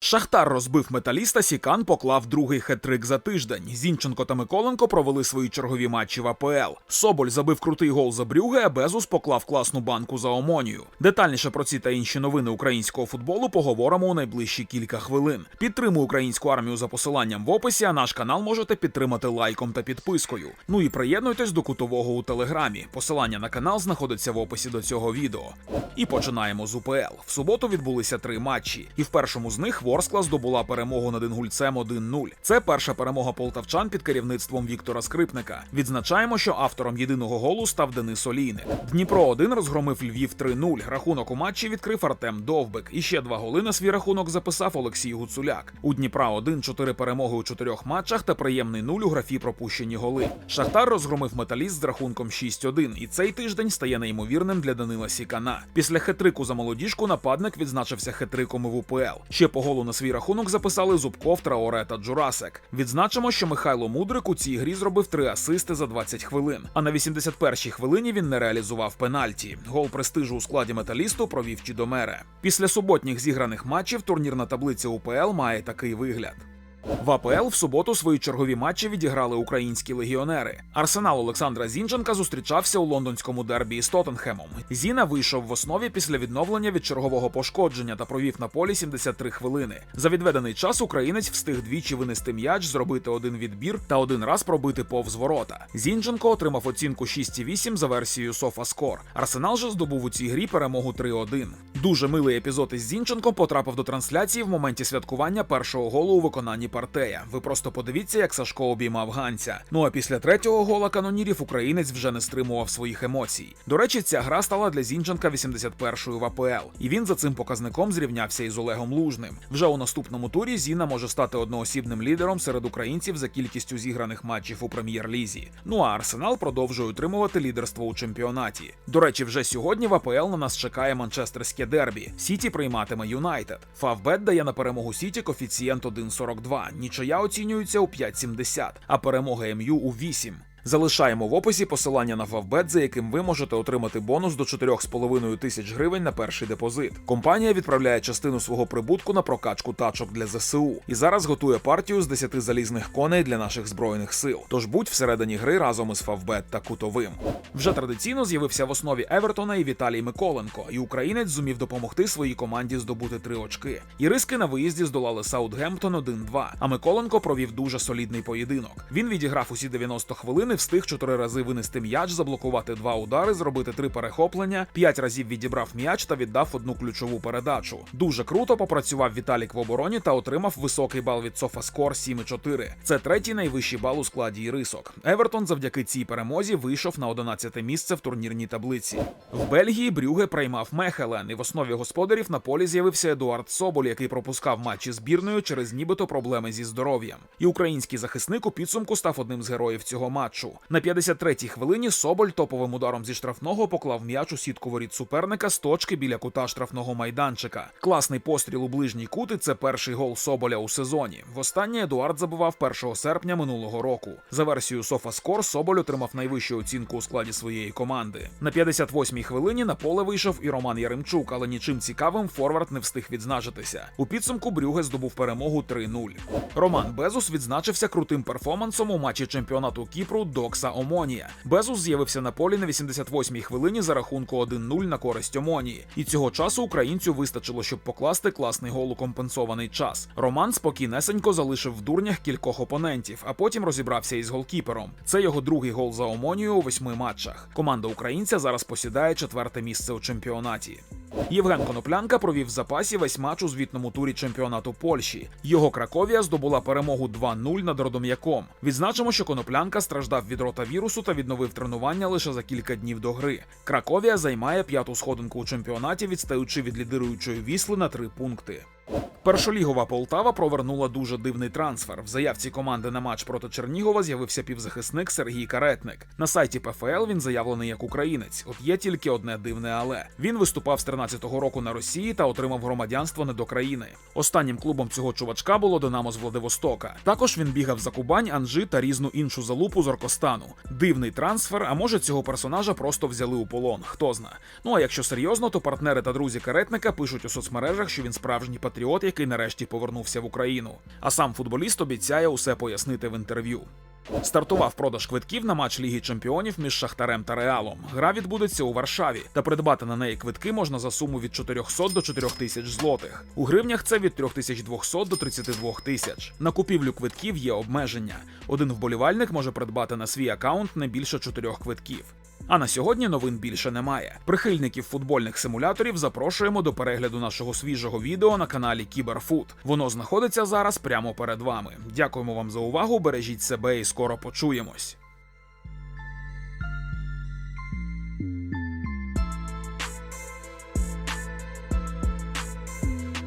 Шахтар розбив металіста, Сікан поклав другий хет-трик за тиждень. Зінченко та Миколенко провели свої чергові матчі в АПЛ. Соболь забив крутий гол за Брюге, а Безус поклав класну банку за Омонію. Детальніше про ці та інші новини українського футболу поговоримо у найближчі кілька хвилин. Підтримуй українську армію за посиланням в описі, а наш канал можете підтримати лайком та підпискою. Ну і приєднуйтесь до кутового у телеграмі. Посилання на канал знаходиться в описі до цього відео. І починаємо з УПЛ. В суботу відбулися три матчі, і в першому з них Ворскла здобула перемогу над інгульцем 1-0. Це перша перемога полтавчан під керівництвом Віктора Скрипника. Відзначаємо, що автором єдиного голу став Денис Олійник. Дніпро 1 розгромив Львів 3-0. Рахунок у матчі відкрив Артем Довбик. І ще два голи на свій рахунок записав Олексій Гуцуляк. У Дніпра 1 чотири перемоги у чотирьох матчах та приємний нуль у графі пропущені голи. Шахтар розгромив металіст з рахунком 6-1. І цей тиждень стає неймовірним для Данила Сікана. Після хетрику за молодіжку нападник відзначився хетриком і в УПЛ. Ще по голу на свій рахунок записали Зубков, Траоре та Джурасек. Відзначимо, що Михайло Мудрик у цій грі зробив три асисти за 20 хвилин. А на 81-й хвилині він не реалізував пенальті. Гол престижу у складі металісту провів Чідомере. Після суботніх зіграних матчів турнірна таблиця УПЛ має такий вигляд. В АПЛ в суботу свої чергові матчі відіграли українські легіонери. Арсенал Олександра Зінченка зустрічався у лондонському дербі із Тоттенхемом. Зіна вийшов в основі після відновлення від чергового пошкодження та провів на полі 73 хвилини. За відведений час українець встиг двічі винести м'яч, зробити один відбір та один раз пробити повз ворота. Зінченко отримав оцінку 6,8 за версією SofaScore. Арсенал же здобув у цій грі перемогу 3-1. Дуже милий епізод із Зінченком потрапив до трансляції в моменті святкування першого голу у виконанні партея. Ви просто подивіться, як Сашко обіймав ганця. Ну а після третього гола канонірів українець вже не стримував своїх емоцій. До речі, ця гра стала для Зінченка 81-ю в АПЛ, і він за цим показником зрівнявся із Олегом Лужним. Вже у наступному турі Зіна може стати одноосібним лідером серед українців за кількістю зіграних матчів у прем'єр-лізі. Ну а Арсенал продовжує утримувати лідерство у чемпіонаті. До речі, вже сьогодні в АПЛ на нас чекає манчестерське дербі. Сіті прийматиме Юнайтед. Фавбет дає на перемогу Сіті коефіцієнт 1,42. Нічия оцінюється у 5,70, а перемога МЮ у 8. Залишаємо в описі посилання на Фавбет, за яким ви можете отримати бонус до 4,5 тисяч гривень на перший депозит. Компанія відправляє частину свого прибутку на прокачку тачок для ЗСУ і зараз готує партію з 10 залізних коней для наших збройних сил. Тож будь всередині гри разом із Фавбет та Кутовим. Вже традиційно з'явився в основі Евертона і Віталій Миколенко, і українець зумів допомогти своїй команді здобути три очки. Іриски на виїзді здолали Саутгемптон 1-2, а Миколенко провів дуже солідний поєдинок. Він відіграв усі 90 хвилин і встиг чотири рази винести м'яч, заблокувати два удари, зробити три перехоплення, п'ять разів відібрав м'яч та віддав одну ключову передачу. Дуже круто попрацював Віталік в обороні та отримав високий бал від SofaScore 7,4. Це третій найвищий бал у складі ірисок. Евертон завдяки цій перемозі вийшов на 11 місце в турнірній таблиці. В Бельгії Брюге приймав Мехелен, і в основі господарів на полі з'явився Едуард Соболь, який пропускав матчі збірною через нібито проблеми зі здоров'ям. І український захисник у підсумку став одним з героїв цього матчу. На 53-й хвилині Соболь топовим ударом зі штрафного поклав м'яч у сітку воріт суперника з точки біля кута штрафного майданчика. Класний постріл у ближній кут і це перший гол Соболя у сезоні. Востаннє Едуард забивав 1 серпня минулого року. За версією SofaScore Соболь отримав найвищу оцінку у складі своєї команди. На 58-й хвилині на поле вийшов і Роман Яремчук, але нічим цікавим форвард не встиг відзначитися. У підсумку Брюге здобув перемогу 3-0. Роман Безус відзначився крутим перформансом у матчі чемпіонату Кіпру Докса Омонія. Безус з'явився на полі на 88-й хвилині за рахунку 1-0 на користь Омонії. І цього часу українцю вистачило, щоб покласти класний гол у компенсований час. Роман спокійнесенько залишив в дурнях кількох опонентів, а потім розібрався із голкіпером. Це його другий гол за Омонію у восьми матчах. Команда українця зараз посідає четверте місце у чемпіонаті. Євген Коноплянка провів в запасі весь матч у звітному турі чемпіонату Польщі. Його Краковія здобула перемогу 2-0 над Родом'яком. Відзначимо, що Коноплянка страждав від ротавірусу та відновив тренування лише за кілька днів до гри. Краковія займає п'яту сходинку у чемпіонаті, відстаючи від лідируючої вісли на три пункти. Першолігова Полтава провернула дуже дивний трансфер. В заявці команди на матч проти Чернігова з'явився півзахисник Сергій Каретник. На сайті ПФЛ він заявлений як українець. От є тільки одне дивне але він виступав з 13-го року на Росії та отримав громадянство не до країни. Останнім клубом цього чувачка було Динамо з Владивостока. Також він бігав за Кубань, Анжи та різну іншу залупу з Оркостану. Дивний трансфер, а може цього персонажа просто взяли у полон. Хто зна. Ну а якщо серйозно, то партнери та друзі Каретника пишуть у соцмережах, що він справжній патріот який нарешті повернувся в Україну. А сам футболіст обіцяє усе пояснити в інтерв'ю. Стартував продаж квитків на матч Ліги Чемпіонів між Шахтарем та Реалом. Гра відбудеться у Варшаві, та придбати на неї квитки можна за суму від 400 до 4000 злотих. У гривнях це від 3200 до 32 тисяч. На купівлю квитків є обмеження. Один вболівальник може придбати на свій акаунт не більше чотирьох квитків. А на сьогодні новин більше немає. Прихильників футбольних симуляторів запрошуємо до перегляду нашого свіжого відео на каналі Кіберфут. Воно знаходиться зараз прямо перед вами. Дякуємо вам за увагу. Бережіть себе і скоро почуємось.